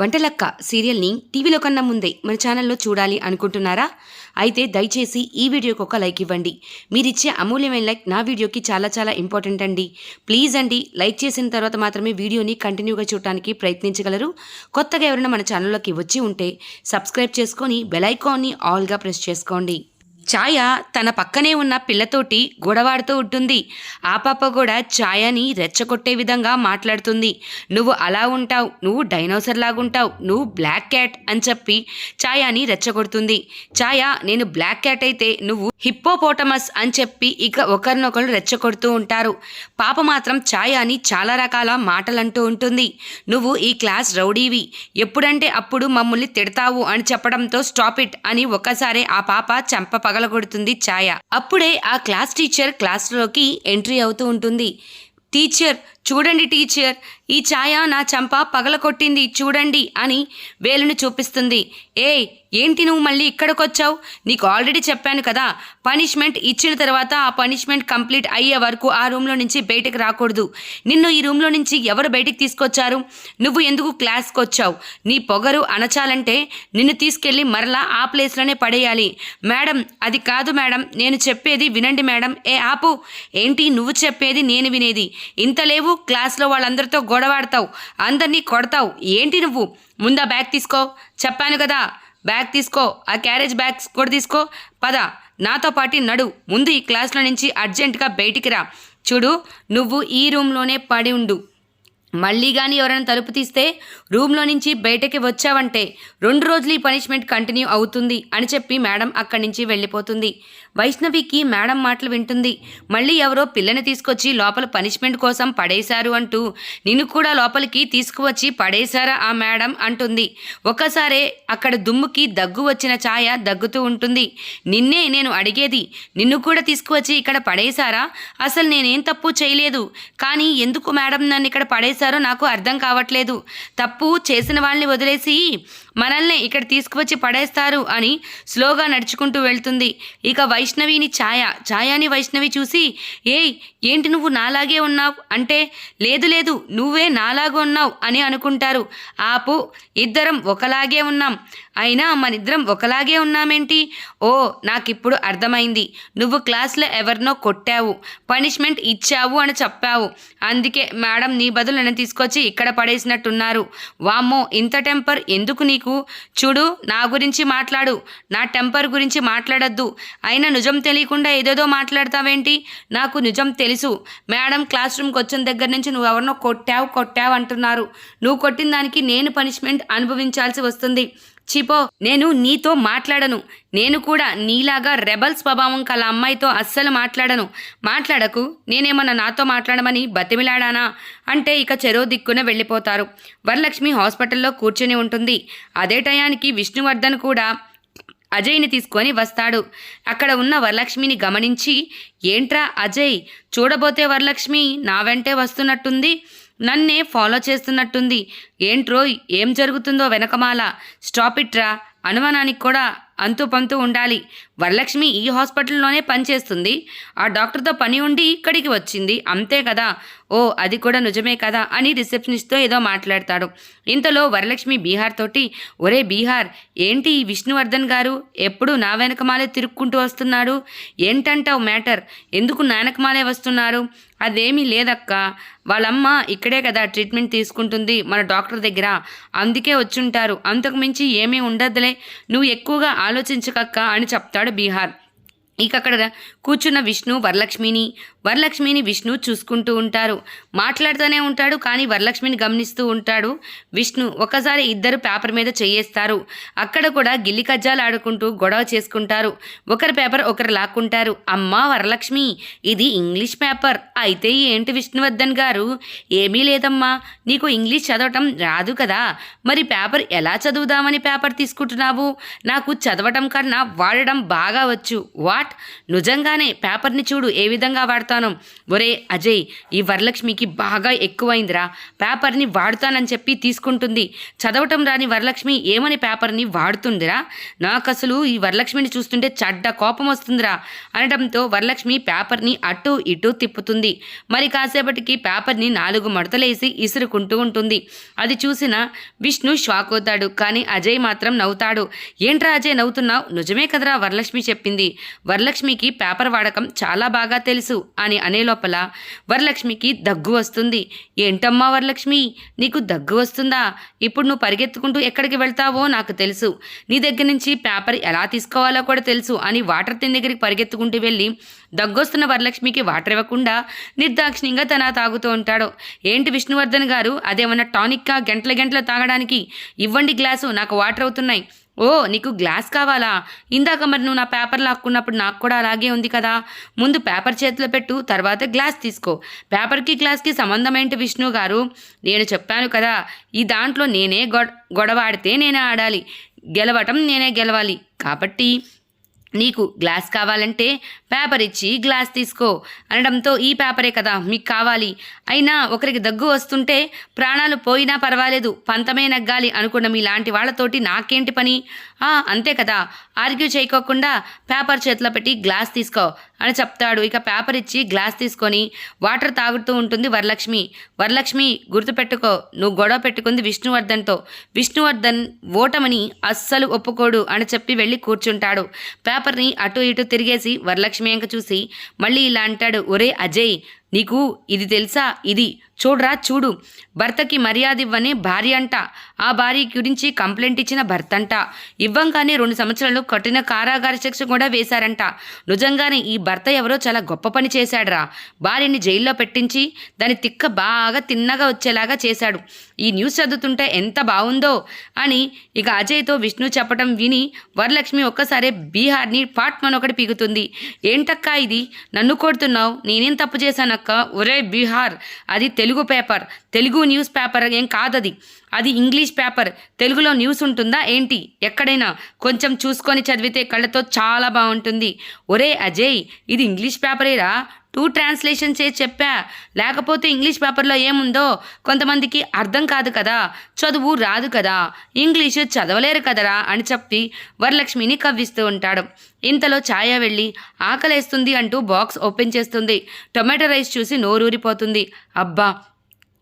వంటలక్క సీరియల్ని టీవీలో కన్నా ముందే మన ఛానల్లో చూడాలి అనుకుంటున్నారా? అయితే దయచేసి ఈ వీడియోకి ఒక లైక్ ఇవ్వండి. మీరిచ్చే అమూల్యమైన లైక్ నా వీడియోకి చాలా చాలా ఇంపార్టెంట్ అండి. ప్లీజ్ అండి లైక్ చేసిన తర్వాత మాత్రమే వీడియోని కంటిన్యూగా చూడటానికి ప్రయత్నించగలరు. కొత్తగా ఎవరైనా మన ఛానల్లోకి వచ్చి ఉంటే సబ్స్క్రైబ్ చేసుకొని బెల్ ఐకాన్ని ఆల్గా ప్రెస్ చేసుకోండి. ఛాయ తన పక్కనే ఉన్న పిల్లతోటి గొడవాడుతూ ఉంటుంది. ఆ పాప కూడా ఛాయని రెచ్చగొట్టే విధంగా మాట్లాడుతుంది. నువ్వు అలా ఉంటావు. నువ్వు డైనోసర్ లాగుంటావు. నువ్వు బ్లాక్ క్యాట్ అని చెప్పి ఛాయని రెచ్చగొడుతుంది. ఛాయ నేను బ్లాక్ క్యాట్ అయితే నువ్వు హిప్పోపోటమస్ అని చెప్పి ఇక ఒకరినొకరు రెచ్చగొడుతూ ఉంటారు. పాప మాత్రం ఛాయని చాలా రకాల మాటలు అంటూ ఉంటుంది. నువ్వు ఈ క్లాస్ రౌడీవి. ఎప్పుడంటే అప్పుడు మమ్మల్ని తిడతావు అని చెప్పడంతో స్టాప్ ఇట్ అని ఒక్కసారి ఆ పాప చెంప పగలగొడుతుంది ఛాయ. అప్పుడే ఆ క్లాస్ టీచర్ క్లాస్లోకి ఎంట్రీ అవుతూ ఉంటుంది. టీచర్ చూడండి టీచర్ ఈ ఛాయ నా చంప పగలకొట్టింది చూడండి అని వేలును చూపిస్తుంది. ఏ ఏంటి నువ్వు మళ్ళీ ఇక్కడికొచ్చావు? నీకు ఆల్రెడీ చెప్పాను కదా పనిష్మెంట్ ఇచ్చిన తర్వాత ఆ పనిష్మెంట్ కంప్లీట్ అయ్యే వరకు ఆ రూమ్లో నుంచి బయటకు రాకూడదు. నిన్ను ఈ రూమ్లో నుంచి ఎవరు బయటికి తీసుకొచ్చారు? నువ్వు ఎందుకు క్లాస్కి వచ్చావు నీ పొగరు అనచాలంటే నిన్ను తీసుకెళ్ళి మరలా ఆ ప్లేస్లోనే పడేయాలి. మేడం అది కాదు మేడం నేను చెప్పేది వినండి మేడం. ఏ ఆపు ఏంటి నువ్వు చెప్పేది నేను వినేది? ఇంత లేవు క్లాస్లో వాళ్ళందరితో గొడవాడతావు అందరినీ కొడతావు. ఏంటి నువ్వు? ముందా బ్యాగ్ తీసుకో. చెప్పాను కదా. బ్యాగ్ తీసుకో. ఆ క్యారేజ్ బ్యాగ్స్ కూడా తీసుకో. పద. నాతో పాటు నడు. ముందు ఈ క్లాస్లో నుంచి అర్జెంటుగా బయటికి రా. చూడు నువ్వు ఈ రూమ్లోనే పడి ఉండు. మళ్ళీ కానీ ఎవరైనా తలుపు తీస్తే రూమ్లో నుంచి బయటకి వచ్చావంటే రెండు రోజులు ఈ పనిష్మెంట్ కంటిన్యూ అవుతుంది అని చెప్పి మేడం అక్కడి నుంచి వెళ్ళిపోతుంది. వైష్ణవికి మేడం మాటలు వింటుంది. మళ్ళీ ఎవరో పిల్లని తీసుకొచ్చి లోపల పనిష్మెంట్ కోసం పడేశారు అంటూ నిన్ను కూడా లోపలికి తీసుకువచ్చి పడేశారా ఆ మేడం అంటుంది. ఒకసారే అక్కడ దుమ్ముకి దగ్గు వచ్చిన ఛాయ దగ్గుతూ ఉంటుంది. నిన్నే నేను అడిగేది నిన్ను కూడా తీసుకువచ్చి ఇక్కడ పడేశారా? అసలు నేనేం తప్పు చేయలేదు. కానీ ఎందుకు మేడం నన్ను ఇక్కడ పడేసి నాకు అర్థం కావట్లేదు. తప్పు చేసిన వాళ్ళని వదిలేసి మనల్ని ఇక్కడ తీసుకువచ్చి పడేస్తారు అని స్లోగా నడుచుకుంటూ వెళ్తుంది. ఇక వైష్ణవిని ఛాయ ఛాయాని వైష్ణవి చూసి ఏయ్ ఏంటి నువ్వు నాలాగే ఉన్నావు? అంటే లేదు లేదు నువ్వే నాలాగా ఉన్నావు అని అనుకుంటారు. ఆపు ఇద్దరం ఒకలాగే ఉన్నాం. అయినా మనిద్దరం ఒకలాగే ఉన్నామేంటి? ఓ నాకిప్పుడు అర్థమైంది. నువ్వు క్లాస్లో ఎవరినో కొట్టావు. పనిష్మెంట్ ఇచ్చావు అని చెప్పావు. అందుకే మేడం నీ బదులు నన్ను తీసుకొచ్చి ఇక్కడ పడేసినట్టున్నారు. వామ్మో ఇంత టెంపర్ ఎందుకు నీ నీకు. చూడు నా గురించి మాట్లాడు. నా టెంపర్ గురించి మాట్లాడద్దు. అయినా నిజం తెలియకుండా ఏదేదో మాట్లాడతావేంటి? నాకు నిజం తెలుసు. మేడం క్లాస్ రూమ్కి వచ్చిన దగ్గర నుంచి నువ్వు ఎవరినో కొట్టావు కొట్టావు అంటున్నారు. నువ్వు కొట్టిన దానికి నేను పనిష్మెంట్ అనుభవించాల్సి వస్తుంది. చిపో నేను నీతో మాట్లాడను. నేను కూడా నీలాగా రెబల్ స్వభావం కల అమ్మాయితో అస్సలు మాట్లాడను. మాట్లాడకు నేనేమన్నా నాతో మాట్లాడమని బతిమిలాడానా? అంటే ఇక చెరో దిక్కున వెళ్ళిపోతారు. వరలక్ష్మి హాస్పిటల్లో కూర్చొని ఉంటుంది. అదే టయానికి విష్ణువర్ధన్ కూడా అజయ్ని తీసుకొని వస్తాడు. అక్కడ ఉన్న వరలక్ష్మిని గమనించి ఏంట్రా అజయ్ చూడబోతే వరలక్ష్మి నా వెంటే వస్తున్నట్టుంది. నన్నే ఫాలో చేస్తున్నట్టుంది. ఏంట్రో ఏం జరుగుతుందో వెనకమాల. స్టాప్ ఇట్రా. అనుమానానికి కూడా అంతు పంతు ఉండాలి. వరలక్ష్మి ఈ హాస్పిటల్లోనే పనిచేస్తుంది ఆ డాక్టర్తో పని ఉండి ఇక్కడికి వచ్చింది. అంతే కదా? ఓ అది కూడా నిజమే కదా? అని రిసెప్షనిస్ట్తో ఏదో మాట్లాడతాడు. ఇంతలో వరలక్ష్మి బీహార్ తోటి ఒరే బీహార్ ఏంటి ఈ విష్ణువర్ధన్ గారు? ఎప్పుడు నా వెనకమాలే తిరుక్కుంటూ వస్తున్నాడు? ఏంటంటావు మ్యాటర్? ఎందుకు నానకమాలే వస్తున్నారు? అదేమీ లేదక్క. వాళ్ళమ్మ ఇక్కడే కదా ట్రీట్మెంట్ తీసుకుంటుంది మన డాక్టర్ దగ్గర. అందుకే వచ్చుంటారు. అంతకుమించి ఏమీ ఉండదులే. నువ్వు ఎక్కువగా ఆలోచించకక్క అని చెప్తాడు బీహార్. ఇక అక్కడ కూర్చున్న విష్ణు వరలక్ష్మిని వరలక్ష్మిని విష్ణు చూసుకుంటూ ఉంటారు. మాట్లాడుతూనే ఉంటాడు కానీ వరలక్ష్మిని గమనిస్తూ ఉంటాడు. విష్ణు ఒకసారి ఇద్దరు పేపర్ మీద చేయేస్తారు. అక్కడ కూడా గిల్లి కజ్జాలు ఆడుకుంటూ గొడవ చేసుకుంటారు. ఒకరి పేపర్ ఒకరు లాక్కుంటారు. అమ్మా వరలక్ష్మి ఇది ఇంగ్లీష్ పేపర్. అయితే ఏంటి విష్ణువర్ధన్ గారు? ఏమీ లేదమ్మా. నీకు ఇంగ్లీష్ చదవటం రాదు కదా. మరి పేపర్ ఎలా చదువుదామని పేపర్ తీసుకుంటున్నావు? నాకు చదవటం కన్నా వాడడం బాగా వచ్చు. వాట్? నిజంగానే పేపర్ని చూడు ఏ విధంగా వాడతాను. ఒరే అజయ్ ఈ వరలక్ష్మికి బాగా ఎక్కువైందిరా. పేపర్ని వాడుతానని చెప్పి తీసుకుంటుంది. చదవటం రాని వరలక్ష్మి ఏమని పేపర్ని వాడుతుందిరా? నాకు అసలు ఈ వరలక్ష్మిని చూస్తుంటే చెడ్డ కోపం వస్తుందిరా. అనడంతో వరలక్ష్మి పేపర్ని అటు ఇటు తిప్పుతుంది. మరి కాసేపటికి పేపర్ని నాలుగు మడతలేసి ఇసురుకుంటూ ఉంటుంది. అది చూసిన విష్ణు షాక్ అవుతాడు కానీ అజయ్ మాత్రం నవ్వుతాడు. ఏంట్రా అజయ్ నవ్వుతున్నావు? నిజమే కదరా వరలక్ష్మి చెప్పింది. వర వరలక్ష్మికి పేపర్ వాడకం చాలా బాగా తెలుసు అని అనే లోపల వరలక్ష్మికి దగ్గు వస్తుంది. ఏంటమ్మా వరలక్ష్మి? నీకు దగ్గు వస్తుందా? ఇప్పుడు నువ్వు పరిగెత్తుకుంటూ ఎక్కడికి వెళ్తావో నాకు తెలుసు. నీ దగ్గర నుంచి పేపర్ ఎలా తీసుకోవాలో కూడా తెలుసు అని వాటర్ తిన్ దగ్గరికి పరిగెత్తుకుంటూ వెళ్ళి దగ్గొస్తున్న వరలక్ష్మికి వాటర్ ఇవ్వకుండా నిర్దాక్షిణ్యంగా తన తాగుతూ ఉంటాడు. ఏంటి విష్ణువర్ధన్ గారు? అదేమన్నా టానిక్గా గంటల గంటల తాగడానికి? ఇవ్వండి గ్లాసు నాకు వాటర్ అవుతున్నాయి. ఓ నీకు గ్లాస్ కావాలా? ఇందాక మరి నువ్వు నా పేపర్ లాక్కున్నప్పుడు నాకు కూడా అలాగే ఉంది కదా. ముందు పేపర్ చేతిలో పెట్టు తర్వాత గ్లాస్ తీసుకో. పేపర్కి గ్లాస్కి సంబంధం ఏంటి విష్ణు గారు? నేను చెప్పాను కదా ఈ దాంట్లో నేనే గొడ గొడవాడితే నేనే ఆడాలి. గెలవటం నేనే గెలవాలి. కాబట్టి నీకు గ్లాస్ కావాలంటే పేపర్ ఇచ్చి గ్లాస్ తీసుకో అనడంతో ఈ పేపరే కదా మీకు కావాలి. అయినా ఒకరికి దగ్గు వస్తుంటే ప్రాణాలు పోయినా పర్వాలేదు పంతమే నగ్గాలి అనుకున్న మీలాంటి వాళ్ళతోటి నాకేంటి పని? అంతే కదా. ఆర్గ్యూ చేయకోకుండా పేపర్ చేతిలో పెట్టి గ్లాస్ తీసుకో అని చెప్తాడు. ఇక పేపర్ ఇచ్చి గ్లాస్ తీసుకొని వాటర్ తాగుతూ ఉంటుంది వరలక్ష్మి. వరలక్ష్మి గుర్తుపెట్టుకో నువ్వు గొడవ పెట్టుకుంది విష్ణువర్ధన్తో. విష్ణువర్ధన్ ఓటమని అస్సలు ఒప్పుకోడు అని చెప్పి వెళ్ళి కూర్చుంటాడు. పేపర్ని అటు ఇటు తిరిగేసి వరలక్ష్మి ఇంక చూసి మళ్ళీ ఇలా అంటాడు ఒరే అజయ్ నీకు ఇది తెలుసా? ఇది. చూడరా చూడు. భర్తకి మర్యాద ఇవ్వని భార్య అంట. ఆ భార్య గురించి కంప్లైంట్ ఇచ్చిన భర్త అంట ఇవ్వంగానే రెండు సంవత్సరాలు కఠిన కారాగార శిక్ష కూడా వేశారంట. నిజంగానే ఈ భర్త ఎవరో చాలా గొప్ప పని చేశాడురా. భార్యని జైల్లో పెట్టించి దాని తిక్క బాగా తిన్నగా వచ్చేలాగా చేశాడు. ఈ న్యూస్ చదువుతుంటే ఎంత బాగుందో అని ఇక అజయ్తో విష్ణు చెప్పడం విని వరలక్ష్మి ఒక్కసారి బీహార్ని పాట్మన్ ఒకటి పీగుతుంది ఏంటక్కా ఇది? నన్ను కొడుతున్నావు. నేనేం తప్పు చేశానక్క ఒరే బీహార్ అది Telugu paper. Telugu news paper ఏం కాదది. అది ఇంగ్లీష్ పేపర్. తెలుగులో న్యూస్ ఉంటుందా? ఏంటి? ఎక్కడైనా కొంచెం చూసుకొని చదివితే కళ్ళతో చాలా బాగుంటుంది. ఒరే అజయ్ ఇది ఇంగ్లీష్ పేపరేరా? టూ ట్రాన్స్లేషన్ చేసి చెప్పా. లేకపోతే ఇంగ్లీష్ పేపర్లో ఏముందో? కొంతమందికి అర్థం కాదు కదా. చదువు రాదు కదా. ఇంగ్లీషు చదవలేరు కదరా అని చెప్పి వరలక్ష్మిని కవ్విస్తూ ఉంటాడు. ఇంతలో ఛాయ వెళ్ళి ఆకలేస్తుంది అంటూ బాక్స్ ఓపెన్ చేస్తుంది. టొమాటో రైస్ చూసి నోరూరిపోతుంది. అబ్బా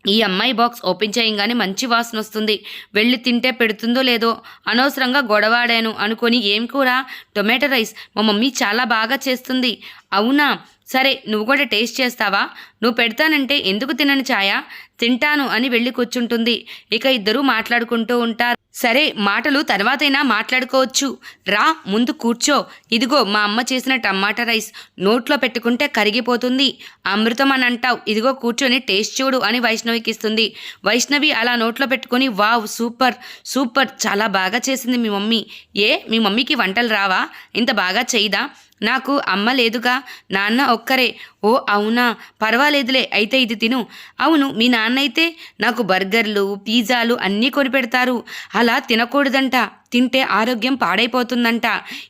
ఈ అమ్మాయి బాక్స్ ఓపెన్ చేయగానే మంచి వాసన వస్తుంది. వెళ్ళి తింటే పెడుతుందో లేదో అనవసరంగా గొడవాడాను అనుకొని ఏం కూర? Tomato rice. మా మమ్మీ చాలా బాగా చేస్తుంది. అవునా? సరే నువ్వు కూడా టేస్ట్ చేస్తావా? నువ్వు పెడతానంటే ఎందుకు తినను ఛాయా? తింటాను అని వెళ్ళి కూర్చుంటుంది. ఇక ఇద్దరూ మాట్లాడుకుంటూ ఉంటారు. సరే మాటలు తర్వాతైనా మాట్లాడుకోవచ్చు. రా ముందు కూర్చో. ఇదిగో మా అమ్మ చేసిన టమాటా రైస్. నోట్లో పెట్టుకుంటే కరిగిపోతుంది. అమృతం అని అంటావు. ఇదిగో కూర్చొని టేస్ట్ చూడు అని వైష్ణవికి ఇస్తుంది. వైష్ణవి అలా నోట్లో పెట్టుకొని వావ్ సూపర్ సూపర్ చాలా బాగా చేసింది మీ మమ్మీ. ఏ మీ మమ్మీకి వంటలు రావా? ఇంత బాగా చేయదా నాకు అమ్మ లేదుగా నాన్న ఒక్కరే. ఓ అవునా? పర్వాలేదులే అయితే ఇది తిను. అవును మీ నాన్న అయితే నాకు బర్గర్లు పిజ్జాలు అన్నీ కొనిపెడతారు. అలా తినకూడదంట. తింటే ఆరోగ్యం పాడైపోతుందంట.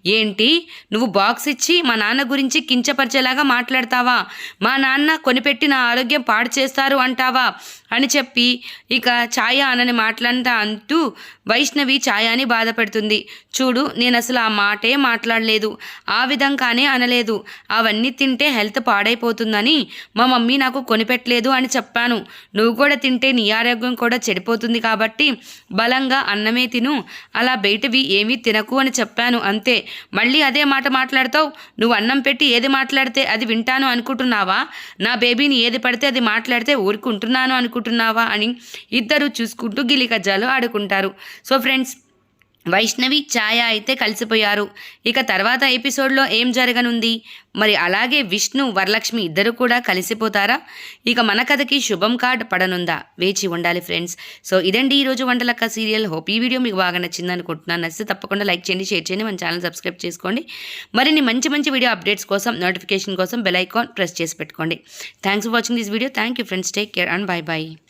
ఏంటి? నువ్వు బాక్స్ ఇచ్చి మా నాన్న గురించి కించపరిచేలాగా మాట్లాడతావా? మా నాన్న కొనిపెట్టి నా ఆరోగ్యం పాడు చేస్తారు అంటావా? అని చెప్పి ఇక ఛాయ అనని మాట్లాడతా అంటూ వైష్ణవి ఛాయాని బాధపెడుతుంది. చూడు నేను అసలు ఆ మాటే మాట్లాడలేదు. ఆ విధంగానే అనలేదు. అవన్నీ తింటే హెల్త్ పాడైపోతుందని మా మమ్మీ నాకు కొనిపెట్టలేదు అని చెప్పాను. నువ్వు కూడా తింటే నీ ఆరోగ్యం కూడా చెడిపోతుంది కాబట్టి బలంగా అన్నమే తిను. అలా బయటవి ఏమీ తినకు అని చెప్పాను అంతే. మళ్ళీ అదే మాట మాట్లాడతావు? నువ్వు అన్నం పెట్టి ఏది మాట్లాడితే అది వింటాను అనుకుంటున్నావా? నా బేబీని ఏది పడితే అది మాట్లాడితే ఊరుకుంటున్నాను అనుకుంటున్నావా అని ఇద్దరు చూసుకుంటూ గిలికజ్జాలు ఆడుకుంటారు. సో ఫ్రెండ్స్ వైష్ణవి ఛాయ అయితే కలిసిపోయారు. ఇక తర్వాత ఎపిసోడ్లో ఏం జరగనుంది? మరి అలాగే విష్ణు వరలక్ష్మి ఇద్దరు కూడా కలిసిపోతారా? ఇక మన కథకి శుభం కార్డ్ పడనుందా? వేచి ఉండాలి ఫ్రెండ్స్. సో ఇదండి ఈరోజు వంటలక్క సీరియల్. హోప్ ఈ వీడియో మీకు బాగా నచ్చింది అనుకుంటున్నాను. నచ్చితే తప్పకుండా లైక్ చేయండి షేర్ చేయండి మన ఛానల్ సబ్స్క్రైబ్ చేసుకోండి. మరిన్ని మంచి మంచి వీడియో అప్డేట్స్ కోసం నోటిఫికేషన్ కోసం బెల్ ఐకాన్ ప్రెస్ చేసి పెట్టుకోండి. Thanks for watching this video. Thank you friends. Take care and bye bye